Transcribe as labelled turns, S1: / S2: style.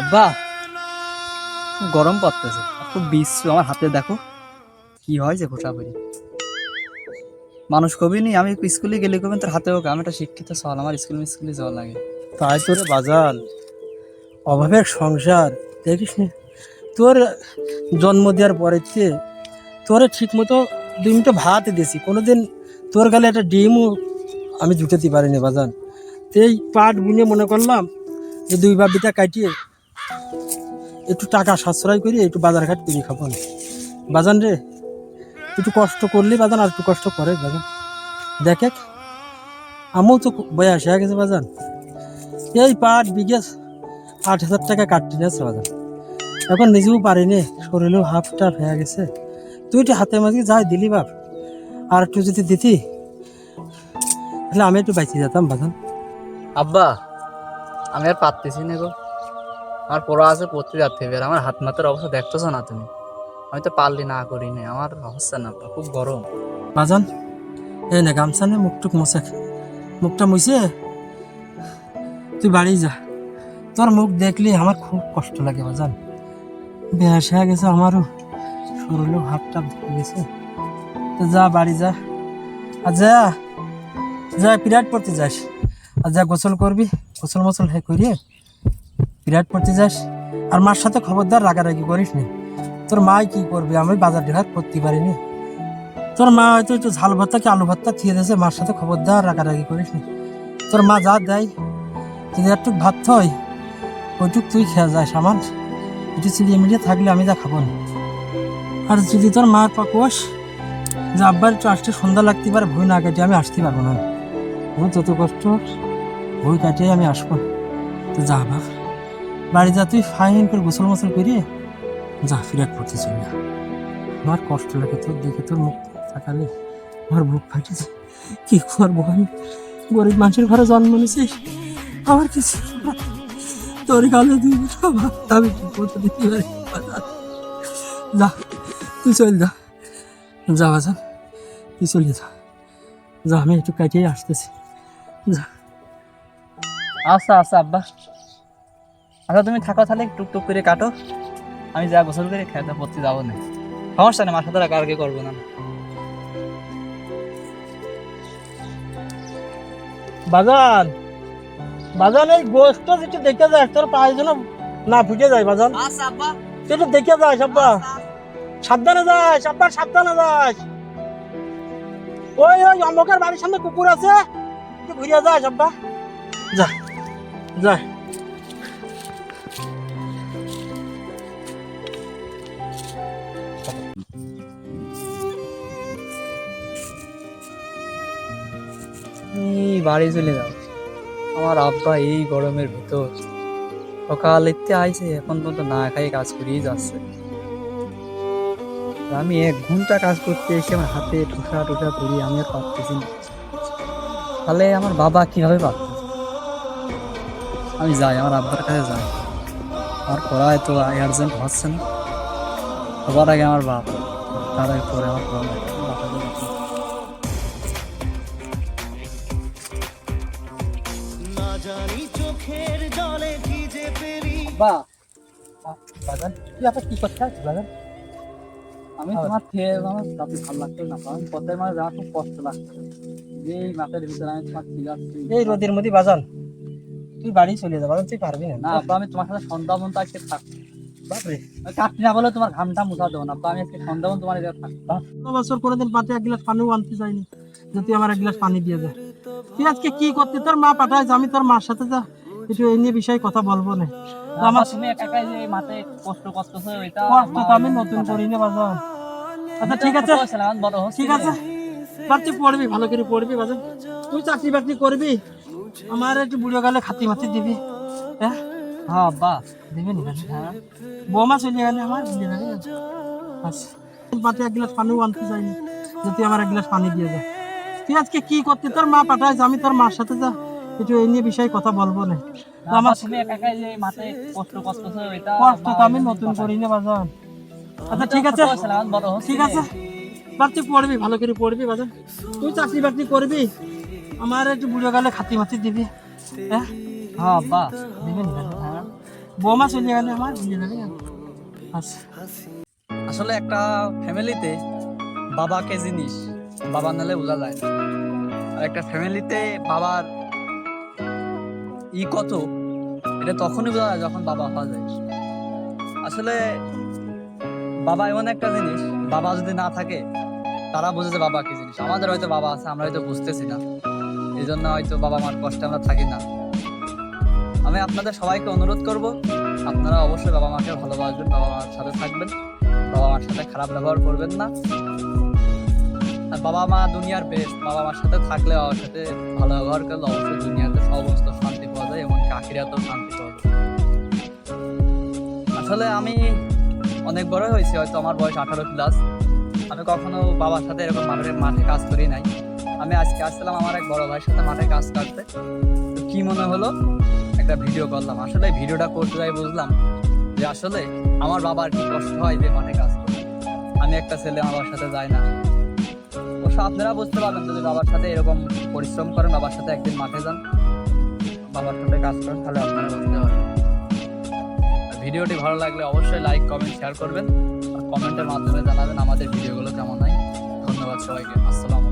S1: আব্বা, খুব গরম পড়তেছে। খুব বিশ্ব আমার হাতে দেখো কি হয় যে খোসা করি। মানুষ কবি নি আমি স্কুলে গেলে কবেন তোর হাতে হোক, আমি একটা শিক্ষিত সল আমার স্কুল স্কুলে যাওয়া লাগে।
S2: তাই তোরে বাজান অভাবের সংসার, দেখিস নি? তোর জন্ম দেওয়ার পরেতে তোরে ঠিক মতো দুই মিনিট ভাত দিয়েছি। কোনোদিন তোর গালে একটা ডিমও আমি জুটাতে পারিনি, বাজান। এই পাট বুনে মনে করলাম যে দুই বাবিটা কাটিয়ে একটু টাকা সাশ্রয় করি, একটু বাজার ঘাট করে খাব বাজান রে, একটু কষ্ট করলে বাজান, আর একটু কষ্ট করে বাজান। দেখে আমিও তো বয়স হয়ে গেছে বাজান। এই পাট বিঘে আট হাজার টাকা কাটতে যাচ্ছে বাজান। এখন নিজেও পারিনি, শরীরেও হাফ টাফ হয়ে গেছে। তুই একটু হাতে মাঝে যাই দিলি বাপ। আর একটু যদি দিতি, তাহলে আমি একটু বাইচে যেতাম বাজান।
S1: আব্বা, আমি আর পারতেছি না গো। আমার পড়া আছে পড়তে এবার আমার হাত মাথার অবস্থা দেখতেছো না তুমি? আমি তো পারলি না করিনি, আমার অবস্থা না খুব গরম।
S2: বাজান, এই না গামছা নে, মুখটুক মোছে মুখটা মুছে। তুই বাড়ি যা। তোর মুখ দেখলে আমার খুব কষ্ট লাগে বাজান। বেহাস হয়ে গেছে আমারও। শরীরেও হাফ টাপ ধরে গেছে। তো যা, বাড়ি যা। আর যা। যা পিরাট পড়তে যাস। আর যা গোসল করবি গোসল মোসল হ্যাঁ করিয়ে পিরাট পড়তে যাস? আর মার সাথে খবরদার রাগারাগি করিস নি। তোর মা কি করবি? আমি বাজার ঘাট করতে পারিনি। তোর মা হয়তো একটু ঝাল ভর্তা কি আলু ভর্তা থিয়ে দিয়েছে, মার সাথে খবরদার রাগারাগি করিস নি। তোর মা যা দেয়, যদি একটু ভাত হয়, ওইটুক তুই খেয়ে যাস আমার। একটু চিড়িয়ে মিড়িয়ে থাকলে আমি যা খাব না। আর যদি তোর মার পাকোস যে আব্বার একটু আসতে সন্ধ্যা লাগতে পারে, ভুই না কাটিয়ে আমি আসতে পারব না। আমার যত কষ্ট, ভুই কাটিয়ে আমি আসব। তো যা বাপ। বাড়ি যা, তুই ফাইন করে গোসল মোসল করিয়ে যা ফিরাট পড়তে চলে যা আমার কষ্ট লাগে তোর দেখে, তোর মুখ তাকালে আমার বুক ফাটেছে। কি করব আমি? গরিব মানুষের ঘরে জন্ম নিয়েছি। আমার কিছু তোর গালে দুই আমি দিতে পারি? যা, তুই চল যা। যা বাজান তুই চলে যা। যা, আমি একটু কাটিয়ে আসতেছি। যা।
S1: আচ্ছা আচ্ছা আব্বা। আচ্ছা তুমি থাকো তাহলে টুকটুক করে কাটো। আমি যা গোসল করে খেতে পড়তে যাব না। সমস্যা নেই মার সাথে রাখা আর কি করব না।
S2: বাজান বাজান এই গোস্ত যেটা দেখে যায় তোর পায়ে যেন না ফুটে যায় বাজান। সেটা দেখে যাস আব্বা সাবধানে যাস আব্বা সাবধানে যাস। ওই ওই অমকের বাড়ির সামনে কুকুর আছে। ঘুরিয়ে যাস আব্বা যা যা।
S1: বাড়ি চলে যাও। আমার আব্বা এই গরমের ভিতর। সকালেতে আইছে, এখন পর্যন্ত না খাই কাজ করিয়ে যাচ্ছে। আমি এক ঘণ্টা কাজ করতে এসে আমার হাতে ঠোসা টোসা করি, আমি আর পারতেছি না। তাহলে আমার বাবা কীভাবে পারতেছে আমি যাই, আমার আব্বার কাছে যাই। আমার পড়ায় তো আর্জেন্ট হচ্ছে না। সবার আগে আমার বাপ তার আগে পরে আমার পড়া বাবাকে দেখি। বা
S2: বাজান তুই কি করতে আছিস বাজান?
S1: আমি তোমার খেয়ে আমার তাতে ভালো লাগতো না কারণ পথের মাঝে যাওয়া খুব কষ্ট লাগতো যে এই মাঠের ভিতরে আমি তোমার ঠিক
S2: এই রোদের মধ্যে বাজান তুই বাড়ি চলে যা বাজান তুই পারবি না।
S1: না আব্বা আমি তোমার সাথে সন্ধ্যা পর্যন্ত আজকে থাকব
S2: বাপরে।
S1: আমি কাটছি না বলে তোমার ঘামটা মুছা দেবো না আব্বা আমি আজকে সন্ধ্যা পর্যন্ত তোমার
S2: কোনো বছর কোনোদিন পাতে এক গ্লাস পানিও আনতে যাইনি যে তুই আমার এক গ্লাস পানি দিয়ে দে তুই আজকে কি করতে তোর মা পাঠাইছে আমি তোর মার সাথে যা একটু এই নিয়ে বিষয়ে কথা বলব না।
S1: আমার
S2: আমার
S1: তুমি একা একাই যে কষ্ট করতেছো এটা
S2: কষ্ট তো আমি নতুন করি না বাজান আচ্ছা ঠিক আছে। ঠিক আছে। তুই পড়বি ভালো করে পড়বি বাজান তুই চাকরি বাকরি করবি? আমার একটু বুড়ো গেলে খাতি মাতি দিবি হ্যাঁ?
S1: হ্যাঁ আব্বা
S2: দিবি নি? হ্যাঁ? বৌমা চলে গেলে আমার দিয়ে দেবে আচ্ছা। পাতে এক গ্লাস পানিও আনতে যাইনি যে তুই আমার এক গ্লাস পানি দিয়ে তুই আজকে কি করতে? তোর মা পাঠাইছে আমি তোর মার সাথে যা একটু এই নিয়ে বিষয়ে কথা বলব না।
S1: আমার তুমি একা যে কষ্ট এটা
S2: কষ্ট তো আমি নতুন করি না বাজান। আচ্ছা ঠিক আছে। ঠিক আছে। তুই পড়বি ভালো করে পড়বি বাজান। তুই চাকরি বাকরি করবি? আমার একটু বুড়ো গেলে খাতি মাতি দিবি হ্যাঁ?
S1: হ্যাঁ আব্বা
S2: দিবি
S1: হ্যাঁ।
S2: বৌমা চলে গেলে আমার
S1: আসলে একটা ফ্যামিলিতে বাবাকে জিনিস বাবা নালে বোঝা যায় না। আর একটা ফ্যামিলিতে বাবার ই কত এটা তখনই বোঝা যায় যখন বাবা হওয়া যায়। আসলে বাবা এমন একটা জিনিস বাবা যদি না থাকে তারা বোঝে যে বাবা কি জিনিস। আমাদের হয়তো বাবা আছে, আমরা হয়তো বুঝতেছি না। এই জন্য হয়তো বাবা মার কষ্টে আমরা থাকি না। আমি আপনাদের সবাইকে অনুরোধ করব, আপনারা অবশ্যই বাবা মাকে ভালোবাসবেন, বাবা মার সাথে থাকবেন। বাবা মার সাথে খারাপ ব্যবহার করবেন না। আর বাবা মা দুনিয়ার বেস্ট বাবা মার সাথে থাকলে বাবার সাথে ভালো ব্যবহার করলে অবশ্যই দুনিয়াতে সমস্ত শান্তি পাওয়া যায়, এমনকি আখিরাতেও শান্তি পাওয়া যায়। আসলে আমি অনেক বড় হয়েছি, হয়তো আমার বয়স আঠারো প্লাস আমি কখনো বাবার সাথে এরকম মাঠে মাঠে কাজ করি নাই। আমি আজকে আসছিলাম আমার এক বড় ভাইয়ের সাথে মাঠে কাজ করতে। তো কি মনে হলো? একটা ভিডিও করলাম। আসলে ভিডিওটা করতে যাই বুঝলাম যে আসলে আমার বাবার কি কষ্ট হয় যে মাঠে কাজ করে আমি একটা ছেলে, আমার সাথে যাই না। অবশ্য আপনারা বুঝতে পারবেন যদি বাবার সাথে এরকম পরিশ্রম করেন, বাবার সাথে একদিন মাঠে যান, বাবার সাথে কাজ করেন, তাহলে আপনারা বুঝতে পারবেন। ভিডিওটি ভালো লাগলে অবশ্যই লাইক কমেন্ট শেয়ার করবেন। কমেন্টের মাধ্যমে জানাবেন আমাদের ভিডিওগুলো কেমন হয়। ধন্যবাদ সবাইকে। আসসালামু